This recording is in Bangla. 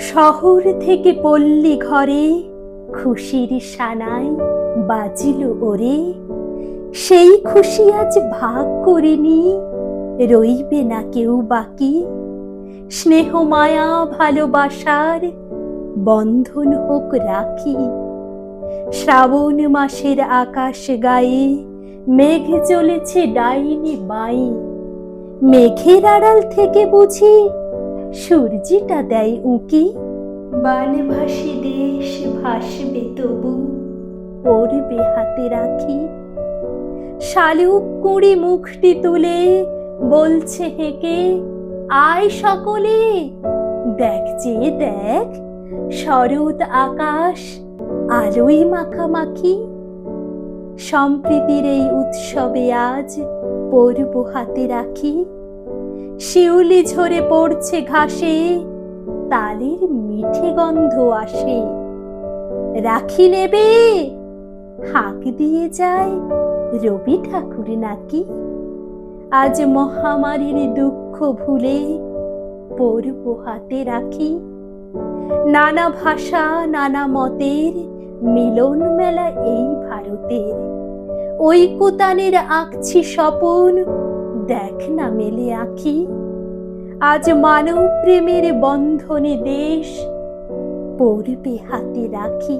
শহর থেকে পল্লী ঘরে খুশির সানায় বাজিল ওরে। সেই খুশি আজ ভাগ করিনি রইবে না কেউ বাকি। স্নেহ মায়া ভালোবাসার বন্ধন হোক রাখি। শ্রাবণ মাসের আকাশ গায়ে মেঘ চলেছে ডাইনি বাই। মেঘের আড়াল থেকে বুঝি সূর্যিটা দেয় উঁকি। বানভাসী দেশ ভাসবে তবু। পড়বে হাতে রাখি। শালুক কুড়ি মুখটি তুলে বলছে হেঁকে আয় সকলে দেখ যে দেখ শরৎ আকাশ আলোই মাখামাখি। সম্প্রীতির এই উৎসবে আজ পরব হাতে রাখি। শিউলি ঝরে পড়ছে ঘাসে, তালের মিঠে গন্ধ আসে। রাখি নেবে হাঁক দিয়ে যায় রবি ঠাকুর নাকি? আজ মহামারীর দুঃখ ভুলে পরব হাতে রাখি। নানা ভাষা, নানা মতের মিলন মেলা এই ভারতের। ঐকতানের আঁকছি স্বপন দেখ না মেলে আঁকি আজ মানব প্রেমের বন্ধনে দেশ পড়বে হাতে রাখি।